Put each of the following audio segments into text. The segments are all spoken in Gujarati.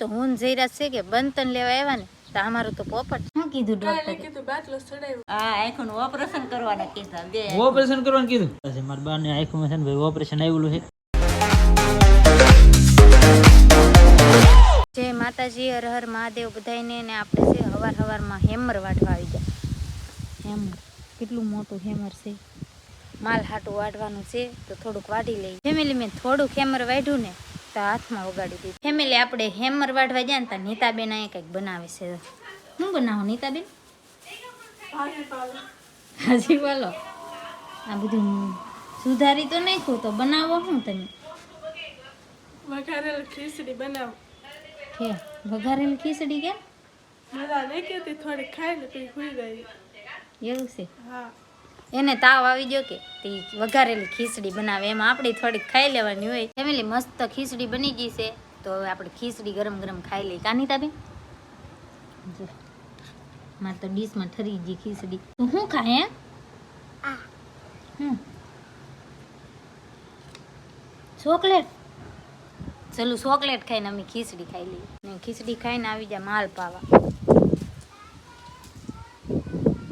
તો હું જઈરા છે કે બંતન લેવા આવ્યા ને તો અમારું તો પોપટ. શું કીધું ડોક્ટરે કીધું બાટલો ચડાવ્યો. હા આંખનું ઓપરેશન કરવાના કીધા બે. ઓપરેશન કરવાનું કીધું? પછી મારા બાને આંખમાં છે ને ભાઈ ઓપરેશન આવેલું છે. જય માતાજી હર હર મહાદેવ બધાયને ને આપણે છે હવાર હવારમાં હેમર વાટવા આવી ગયા. હેમર કેટલું મોટું હેમર છે. માલ હાટું વાઢવાનું છે તો થોડુંક વાઢી લઈ ફેમિલી મેં થોડુંક હેમર વાઢ્યું ને તો હાથમાં વગાડી દીધું. ફેમિલી આપણે હેમર વાઢવા જાય ને તો નીતાબેન અહીંયા કંઈક બનાવે છે. શું બનાવો નીતાબેન? હાજી બોલો. આ બધું સુધારી તો નાખ્યું તો બનાવો શું તમે? વઘારેલ ખીચડી બનાવો. કે વઘારેલ ખીચડી કે બધા નહીં કહેતી થોડી ખાઈ ને પછી ભૂલી જાય એવું છે? હા. એને તાવ આવી ગયો કે તે વઘારેલી ખીચડી બનાવે. એમાં આપણે થોડીક ખાઈ લેવાની હોય. ફેમિલી મસ્ત ખીચડી બની ગઈ છે. તો હવે આપણે ખીચડી ગરમ ગરમ ખાઈ લઈએ. કાની તાબે જો. મારે તો ડીશમાં ઠરી ગઈ ખીચડી. તું શું ખાય હે? હમ. ચોકલેટ? ચલું ચોકલેટ ખાઈને અમે ખીચડી ખાઈ લઈએ. ને ખીચડી ખાઈને આવી જાય માલ પાવા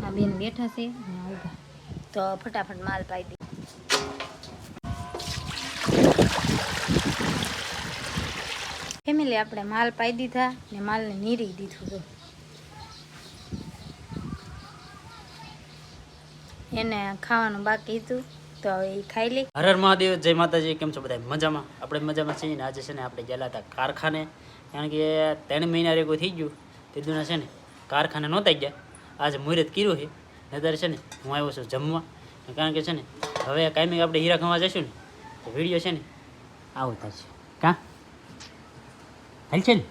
આ બેન બેઠા છે. તો ફટાફટ માલ પાઈ દે. ફેમિલી, આપણે માલ પાઈ દીધા ને માલને નીરી દીધું હતું એને ખાવાનું બાકી હતું, તો હવે એ ખાઈ લે. હર હર મહાદેવ, જય માતાજી, કેમ છો બધા? મજામાં? આપણે મજામાં છીએ ને આજે છે ને આપણે ગયેલા હતા કારખાને. કારણ કે ત્રણ મહિના રેગો થઈ ગયું, તે દુના છે ને કારખાને નહોતા ગયા. આજે મુહૂર્ત કર્યું છે. નતર છે ને હું આવ્યો છું જમવા. કારણ કે છે ને હવે કાયમી આપણે હીરા ખવા જઈશું ને તો વીડિયો છે ને આવો થશે કાં? હાલ છે ને?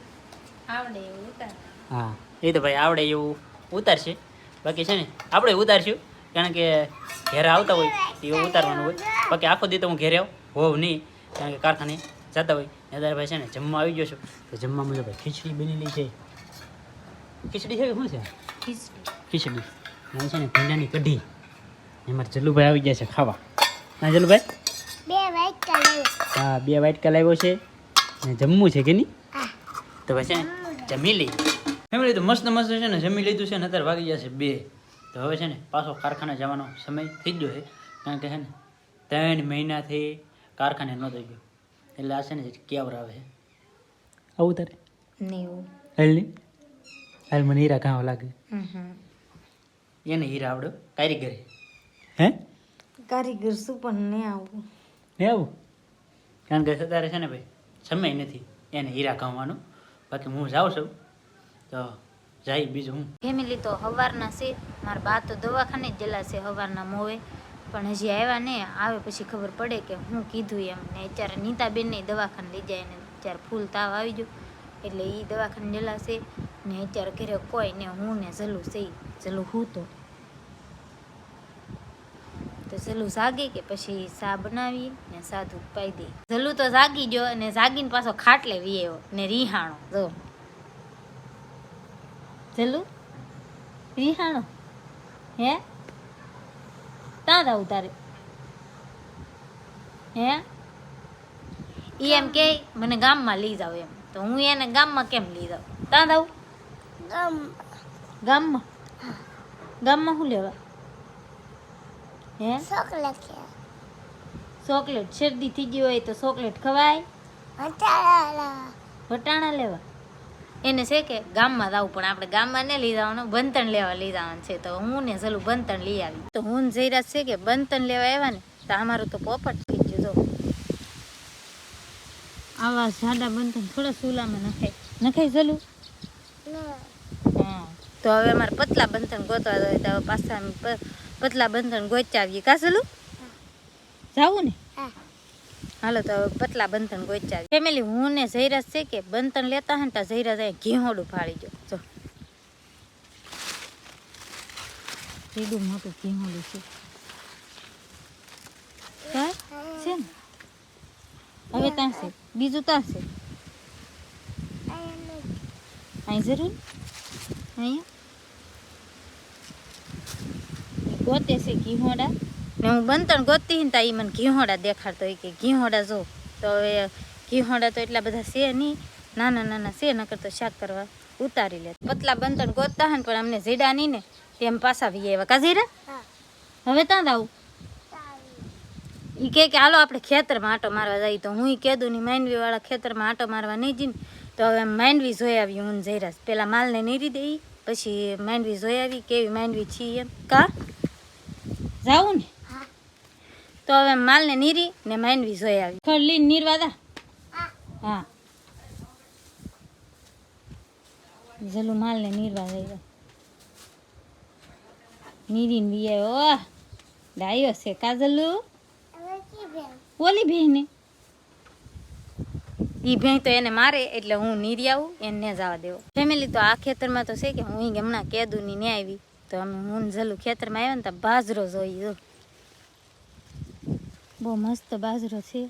આવડે એવું ઉતાર. હા એ તો ભાઈ આવડે એવું ઉતારશે. બાકી છે ને આપણે ઉતારશું. કારણ કે ઘેરે આવતા હોય એવું ઉતારવાનું હોય. બાકી આખો દી તો હું ઘેરે આવું હોવ નહીં. કારણ કે કારખાને જતા હોય. ને ભાઈ છે ને જમવા આવી ગયો છું. તો જમવા મુજબ ભાઈ ખીચડી બનેલી છે. ખીચડી છે કે શું છે? ખીચડી. ખીચડી. અને છે ને ભીંડાની કઢી. એમાં જલ્લુભાઈ આવી ગયા છે ખાવા. ના જલ્લુભાઈ? બે વાઈટ કલર હા બે વાઇટ કલર આવ્યો છે. ને જમવું છે કે નહીં? તો પછી છે. ને જમી લઈ ફેમિલી તો મસ્ત મસ્ત છે ને જમી લીધું છે ને અત્યારે વાગી ગયા છે બે. તો હવે છે ને પાછો કારખાને જવાનો સમય થઈ ગયો છે. કારણ કે છે ને ત્રણ મહિનાથી કારખાને નહોતો ગયો. એટલે આ છે ને કેવર આવે છે. આવું તારે? હાલ નહીં? હાલ મને હીરા કાં લાગે. હમ હમ. એને હીરા આવડો. કારીગરી. હે? કારીગર શું પણ નહીં આવું ને આવું કારણ કે સતારે છે ને ભાઈ સમય નથી એને હીરા કામવાનો બાકી હું જાઉં છું. તો જાય બીજું હું. ફેમિલી તો હવારના છે. મારા બા તો દવાખાને જ ગયેલા છે હવારના મોવે. પણ હજી આવ્યા ને આવે પછી ખબર પડે કે હું કીધું એમ ને અત્યારે નીતાબેનને દવાખાને લઈ જાય ને અત્યારે ફૂલ તાવ આવી ગયો. એટલે એ દવાખાને જેલા છે ને અત્યારે ઘરે કોઈ ને હું ને જલું છે. ઈ. જલું હું તો. તો જલું જાગી કે પછી સા બનાવી ને સા દૂધ પાઈ દે. જલું તો જાગી ગયો અને જાગીને પાછો ખાટલે વી આવ્યો ને રીહાણો. જો. જલું રીહાણો. હે? ત્યાં જાવ તારે. હે? ઈ એમ કે મને ગામમાં લઈ જાવ એમ. તો હું એને ગામમાં કેમ લઈ જાઉં? ત્યાં ગામ ગામમાં? ગામમાં શું લેવા? હે? ચોકલેટ ચોકલેટ શરદી થઈ ગઈ હોય તો ચોકલેટ ખવાય? વટાણા લેવા? એને છે કે ગામમાં જવું પણ આપણે ગામમાં ને લઈ જવાનું બંતણ લેવા લઈ જવાનું છે. તો હું ને ચલું બંતણ લઈ આવી. તો હું જયરાજ છે કે બંતણ લેવા આવ્યા ને તો અમારું તો પોપટ થઈ ગયું જો. આવા જાડા બંતણ થોડા સુલામાં નખાય. નખાય ચાલુ હા. તો હવે અમારે પતલા બંધન ગોતવા જોઈએ તો હવે પાછા પતલા બંધન ગોચાવીએ. કાસલું જાવું ને હાલો તો હવે પતલા બંધન ગોચ્યા આવીએ ફેમિલી હું ને જયરાજ છે કે બંધન લેતા હોય ને તો જયરાજ અહીં ઘીહોડું ફાળી ગયો. જો. કેડું મોટું ઘીહોડું છે. હા? છે ને? હવે ત્યાં છે. બીજું ત્યાં છે? અહીં જરૂર? અહીંયા? ગોતે છે ઘીહોડા. ને હું બંતણ ગોતતી ને તા એ મને ઘીહોડા દેખાડતો હોય કે ઘીહોડા જો. તો હવે ઘીહોડા તો એટલા બધા છે નહીં. નાના નાના છે નકર તો શાક કરવા ઉતારી લે. પતલા બંતણ ગોતતા હન પણ અમને જીડા નહીં ને તેમ પાછા વી આવ્યા કા હવે ત્યાં આવું. ઈ કે કે હાલો આપણે ખેતરમાં આંટો મારવા જઈએ તો હું કીધું ની માંડવી વાળા ખેતરમાં આંટો મારવા નહીં જઈને તો હવે માંડવી જોઈ આવી હું ને જઈરાસ પેલા માલને નીરી દઈ પછી માંડવી જોઈ આવી કેવી માંડવી છીએ એમ. કા? જાવું ને? તો હવે માલને નીરી ને માંડવી જોઈ આવી. ખડ લઈને નીરવા દા. હા. જલુ માલને નીરવા જઈ નીરીને વી ઓ ડાયો છે કાજલુ ઓલી બેને. ઈ ભેં તો એને મારે એટલે હું નીરી આવું એને જવા દેવો. ફેમિલી તો આ ખેતરમાં તો છે કે હું હમણાં કેદુ ની ને આવી. તો અમે હું ખેતરમાં આવ્યા ને તો બાજરો જોઈ જો બહુ મસ્ત બાજરો છે.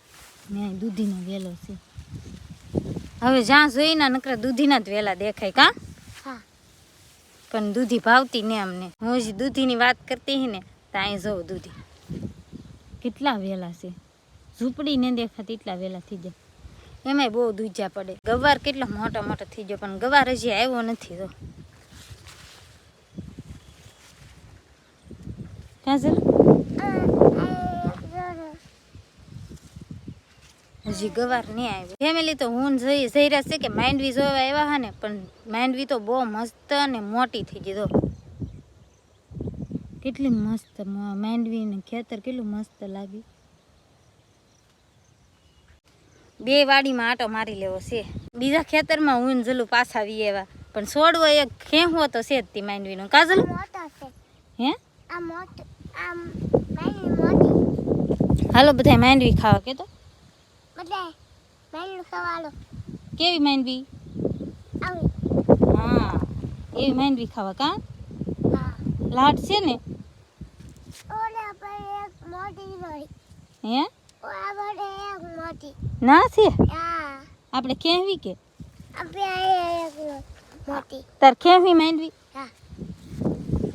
ને અહીં દૂધીનો વેલો છે. હવે જ્યાં જોઈ ના નકરા દૂધીના જ વેલા દેખાય કા? પણ દૂધી ભાવતી ને અમને હું જ દૂધીની વાત કરતી હી ને તો અહીં જોઉં દૂધી. કેટલા વેલા છે? ઝૂંપડી ને દેખાતી એટલા વેલા થઈ જાય. એમાંય બહુ દૂધ્યા પડે. ગવાર કેટલો મોટો મોટો થઈ ગયો પણ ગવાર હજી આવ્યો નથી તો. કાજલ હજી ગવાર નહીં આવ્યો ફેમિલી તો હું જઈ જઈ રહ્યા છે કે માંડવી જોવા આવ્યા હા ને પણ માંડવી તો બહુ મસ્ત અને મોટી થઈ ગઈ તો કેટલી મસ્ત માંડવી ને ખેતર કેટલું મસ્ત લાગ્યું બે વાડીમાં આટો મારી લેવો છે. બીજા ખેતરમાં હું જલું પાછા વી એવા પણ છોડવો એક ખેંચવો તો છે જ તે માંડવીનો. કાજલ હે? હાલો બધા માંડવી ખાવા કે તો કેવી માંડવી? હા એવી માંડવી ખાવા કા? લાટ છે ને? હે? ના છે? આપણે કેવી કે? તાર કેવી માંડવી?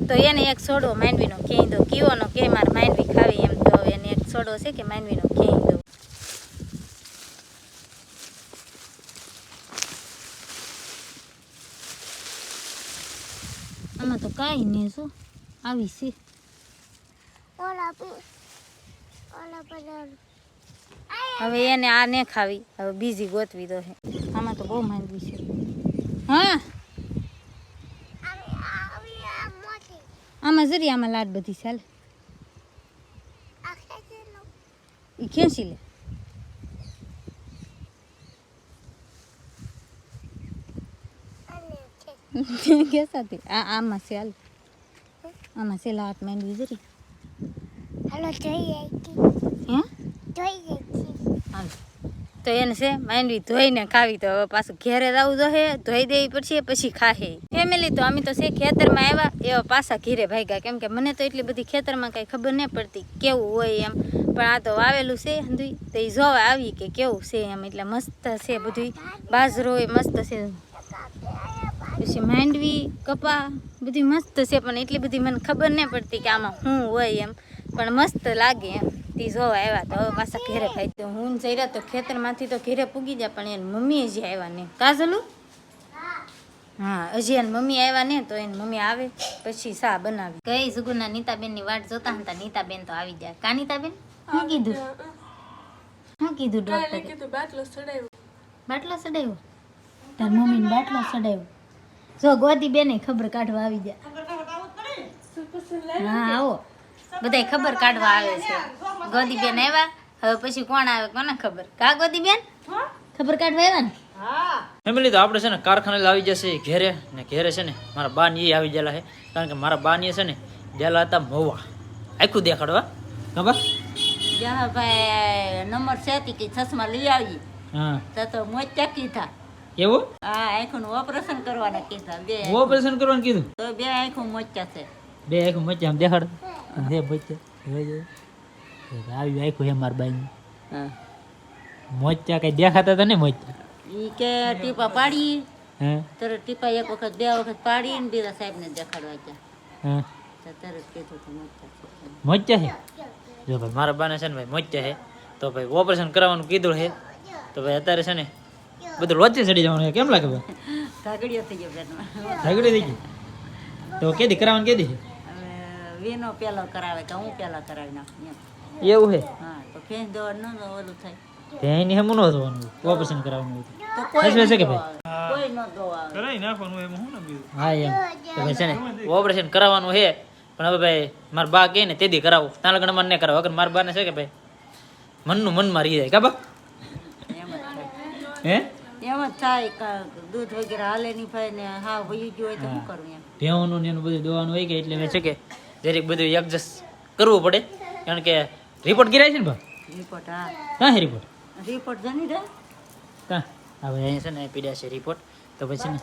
તો એને એક છોડવો માંડવીનો ખેઈ દો કીઓનો કે માર માંડવી ખાવી એમ. તો હવે એને એક છોડવો છે કે માંડવીનો ખેઈ દો આમાં તો કાંઈ નહીં શું આવી છે. હવે એને આ ને ખાવી. હવે બીજી ગોતવી દો છે આમાં તો બહુ માંડવી છે. હા? આમાં જરી આમાં લાટ બધી ચાલે. એ ખેંચી લે કેસાથી આ આમાં છે હાલ આમાં છે લાટ માંડવી જરી. હે? હાલ તો એને છે, માંડવી ધોઈને ખાવી. તો હવે પાછું ઘેરે જવું જોહે ધોઈ દેવી પડશે, પછી ખાહે. ફેમિલી તો અમે તો છે, ખેતરમાં આવ્યા, એવા પાછા ઘીરે ભાગ્યા. કેમ કે મને તો એટલી બધી ખેતરમાં કાંઈ ખબર નહીં પડતી કેવું હોય એમ. પણ આ તો વાવેલું છે, હંધુઈ. તો એ જોવા આવી કે કેવું છે એમ. એટલે મસ્ત છે બધું બાજરો એ મસ્ત છે. પછી માંડવી, કપા બધી મસ્ત છે. પણ એટલી બધી મને ખબર નહીં પડતી કે આમાં શું હોય એમ. પણ મસ્ત લાગે એમ. તી જોવા આવ્યા તો હવે પાછા ઘેરે ખાઈ તો હું જઈ તો ખેતરમાંથી તો ઘેરે પૂગી જાય પણ એની મમ્મી હજી આવ્યા ને કાજલું હા હજી એની મમ્મી આવ્યા ને તો એની મમ્મી આવે પછી સા બનાવી. કઈ સુગુના નીતાબેનની વાટ જોતા હતા નીતાબેન તો આવી જાય કા નીતાબેન? શું કીધું? શું કીધું ડોક્ટરે બાટલો ચડાવ્યો બાટલો સડાવ્યો? તાર મમ્મીને બાટલો સડાવ્યો. જો ગોદી બેને ખબર કાઢવા આવી જાય હા આવો. બધાય ખબર કાઢવા આવે છે. ગોદી બેન આવ્યા. હવે પછી કોણ આવે કોને ખબર? કા ગોદી બેન ખબર કાઢવા આવ્યા ને? ફેમિલી તો આપણે છે ને કારખાને લાવી જશે ઘેરે ને ઘેરે છે ને મારા બા ની આવી ગયેલા છે. કારણ કે મારા બા ની છે ને ગયેલા હતા મહુવા આખું દેખાડવા ખબર? ભાઈ નંબર છે કે ચશ્મા લઈ આવી. હા. તો તો ચાકી થા. એવું? હા આંખનું ઓપરેશન કરવાના કીધા. બે ઓપરેશન કરવાનું કીધું? તો બે આંખું મોચ્યા છે. બે આખું આમ દેખાડ. દે બચ્ચા. આવી આખું હે મારા બાઈ હા. મોચ્યા કઈ દેખાતા તો ને મોચ્યા? ઈ કે ટીપા પાડી હે? તરત ટીપા એક વખત બે વખત પાડીને બીજા સાહેબને દેખાડવા ગયા. હા? તો તરત કીધું જો ભાઈ મારા બાને છે ને ભાઈ મોચ્યા છે. તો ભાઈ ઓપરેશન કરાવવાનું કીધું છે. તો ભાઈ અત્યારે છે ને બધું લોચે ચડી જવાનું કેમ લાગે ભાઈ? ધાગડીઓ થઈ ગયો ઝઘડી થઈ ગઈ તો કેદી કરાવવાનું કેદી છે? વીનો પેલો કરાવે કે હું પેલો કરાવી નાખું એમ. એવું હે? હા તો ફેંસ દવા ન ઓલું થાય. હમું ન ઓપરેશન કરાવવાનું હોય તો. તો કોઈ છે કે ભાઈ? કોઈ ન દોવાવે કરાઈ નાખવાનું એમાં હું ને બીજું? હા એમ. તો ભાઈ છે ને ઓપરેશન કરાવવાનું છે પણ હવે ભાઈ મારા બા કે ને તેદી કરાવો. ત્યાં લગન મને કરાવો. અગર મારા બાને છે કે ભાઈ મનનું મન મારી જાય. કા બા? એમ જ થાય. હે? એમ જ થાય દૂધ વગેરે હાલે નહીં ભાઈ ને હા વયું ગયું હોય તો શું કરવું એમ. ભેવાનું ને એનું બધું દોવાનું હોય કે એટલે મેં છે કે જરીક બધું એડજસ્ટ કરવું પડે. કારણ કે રિપોર્ટ ગિરાય છે ને ભાઈ? રિપોર્ટ હા. છે રિપોર્ટ રિપોર્ટ જની દે કાં? હવે અહીંયા છે ને પીડ્યા છે રિપોર્ટ તો પછી ને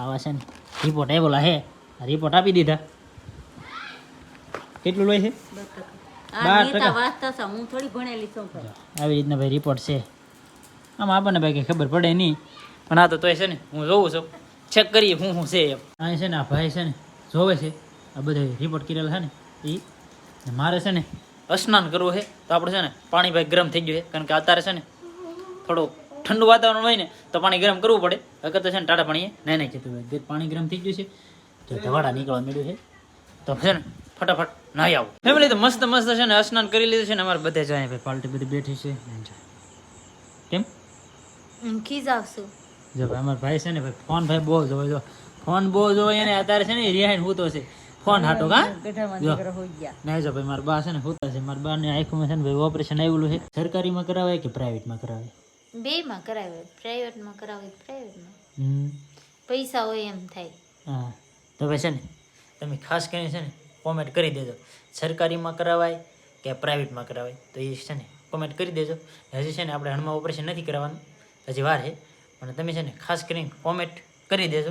આવા છે ને રિપોર્ટ બોલા હે. રિપોર્ટ આપી દીધા. કેટલું લોય છે? બાર ટકા. હું થોડી ભણેલી છું આવી રીતના ભાઈ રિપોર્ટ છે. આમ આપણને ભાઈ કંઈ ખબર પડે નહીં. પણ આ તો તોય છે ને હું જોઉં છું. ચેક કરીએ હું શું છે એમ. અહીં છે ને આ ભાઈ છે ને જોવે છે. આ બધા રિપોર્ટ કરેલા છે ને એ મારે છે ને સ્નાન કરવું છે. તો આપણે છે ને પાણી ભાઈ ગરમ થઈ ગયું છે. કારણ કે અત્યારે છે ને થોડું ઠંડુ વાતાવરણ હોય ને તો પાણી ગરમ કરવું પડે. અગર તો છે ને ટાટા પાણીએ. નહીં નહીં જતું હોય પાણી ગરમ થઈ ગયું છે તો ધવાડા નીકળવા મળ્યું છે. તો છે ને ફટાફટ નાહી આવું. ફેમિલી તો મસ્ત મસ્ત છે ને સ્નાન કરી લીધું છે ને અમારે બધે જાય ભાઈ પાર્ટી બધી બેઠી છે. કેમ? ખીજાવશું જો ભાઈ અમારા ભાઈ છે ને ભાઈ ફોન ભાઈ બહુ જોવે જો ફોન બહુ જોવે અને અત્યારે છે ને રિહાઈન તો છે. ફોન હાટો કા ગઢામાં જો. દીકરો હોઈ ગયા. નહીં જો ભાઈ મારા બા છે ને હોતા છે. મારા બાને આંખોમાં છે ને ભાઈ ઓપરેશન આવેલું છે. સરકારીમાં કરાવે કે પ્રાઇવેટમાં કરાવે બેમાં કરાવે. પ્રાઇવેટમાં કરાવે પ્રાઇવેટમાં હમ. પૈસા હોય એમ થાય. હા. તો ભાઈ છે ને તમે ખાસ કરીને છે ને કોમેન્ટ કરી દેજો. સરકારીમાં કરાવાય કે પ્રાઇવેટમાં કરાવાય? તો એ છે ને કોમેન્ટ કરી દેજો. હજી છે ને આપણે હણમાં ઓપરેશન નથી કરવાનું. હજી વાર છે. પણ તમે છે ને ખાસ કરીને કોમેન્ટ કરી દેજો.